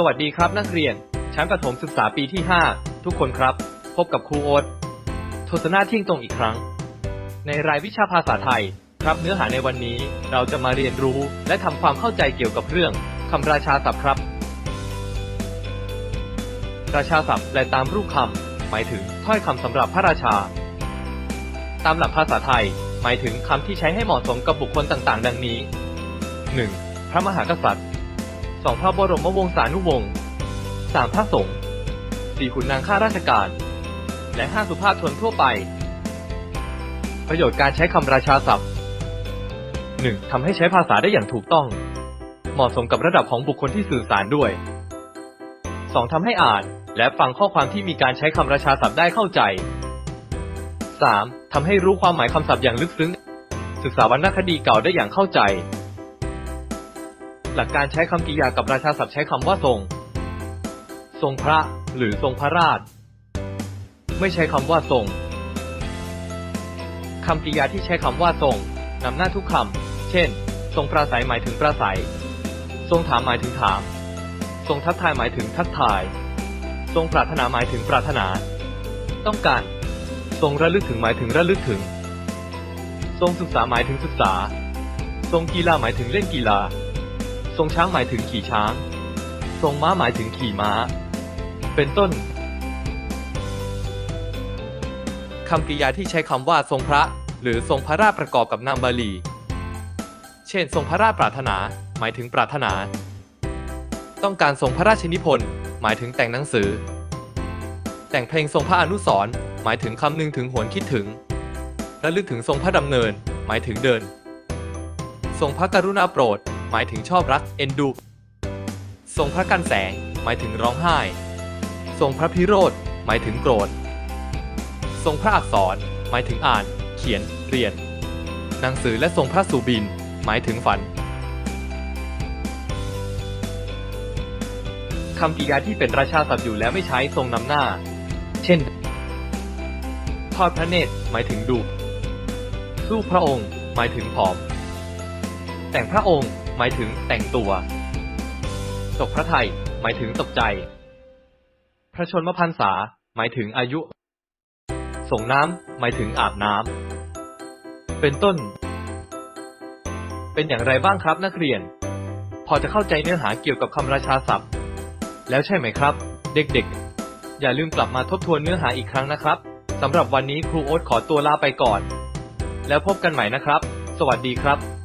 สวัสดีครับนักเรียน ชั้นประถมศึกษาปีที่ 5 ทุกคนครับ พบกับครูโอ๊ตทศนาทิ้งตรงอีกครั้ง ในรายวิชาภาษาไทย ครับเนื้อหาในวันนี้เราจะมาเรียนรู้และทำความเข้าใจเกี่ยวกับเรื่องคำราชาศัพท์ครับ ราชาศัพท์แปลตามรูปคำหมายถึงถ้อยคำสำหรับพระราชา ตามหลักภาษาไทย หมายถึงคำที่ใช้ให้เหมาะสมกับบุคคลต่างๆ ดังนี้ 1. พระมหากษัตริย์ 2. พระบรมวงศานุวงศ์ 3. พระสงฆ์ 4. ขุนนางข้าราชการ และ 5. สุภาพชนทั่วไป ประโยชน์การใช้คำราชาศัพท์ 1. ทำให้ใช้ภาษาได้อย่างถูกต้อง เหมาะสมกับระดับของบุคคลที่สื่อสารด้วย 2. ทำให้อ่านและฟังข้อความที่มีการใช้คำราชาศัพท์ได้เข้าใจ 3. ทำให้รู้ความหมายคำศัพท์อย่างลึกซึ้ง ศึกษาวรรณคดีเก่าได้อย่างเข้าใจ หลักการใช้คำกริยากับราชาศัพท์ใช้คำว่าทรง ทรงพระ หรือทรงพระราช ไม่ใช้คำว่าทรงคำกริยาที่ใช้คำว่าทรงนำหน้าทุกคำ เช่น ทรงปราศัยหมายถึงปราศัย ทรงถามหมายถึงถาม ทรงทักทายหมายถึงทักทาย ทรงปรารถนาหมายถึงปรารถนา ต้องการ ทรงระลึกถึงหมายถึงระลึกถึง ทรงศึกษาหมายถึงศึกษา ทรงกีฬาหมายถึงเล่นกีฬา ทรงช้างหมายถึงขี่ช้าง ทรงม้าหมายถึงขี่ม้า เป็นต้นคำกริยาที่ใช้คำว่าทรงพระ หรือทรงพระราชประกอบกับนามบาลี เช่น ทรงพระราชปรารถนา หมายถึงปรารถนา ต้องการทรงพระราชนิพนธ์หมายถึงแต่งหนังสือ แต่งเพลงทรงพระอนุสรหมายถึงคำนึงถึงหวนคิดถึงระลึกถึงทรงพระดำเนิน หมายถึงเดิน ทรงพระกรุณาโปรด หมายถึงชอบรักเอ็นดู ทรงพระกันแสง หมายถึงร้องไห้ ทรงพระพิโรธ หมายถึงโกรธ ทรงพระอักษร หมายถึงอ่าน เขียน เรียน หนังสือและทรงพระสุบิน หมายถึงฝันคำกริยาที่เป็นราชาศัพท์อยู่แล้วไม่ใช้ทรงนำหน้า เช่น ทอดพระเนตร หมายถึงดูสู้พระองค์ หมายถึงผอม แต่งพระองค์หมายถึงแต่งตัว ตกพระไทยหมายถึงตกใจ พระชนมพรรษาหมายถึงอายุ ส่งน้ำหมายถึงอาบน้ำ เป็นต้น เป็นอย่างไรบ้างครับนักเรียน พอจะเข้าใจเนื้อหาเกี่ยวกับคำราชาศัพท์ แล้วใช่ไหมครับ เด็กๆ อย่าลืมกลับมาทบทวนเนื้อหาอีกครั้งนะครับสำหรับวันนี้ครูโอ๊ตขอตัวลาไปก่อน แล้วพบกันใหม่นะครับ สวัสดีครับ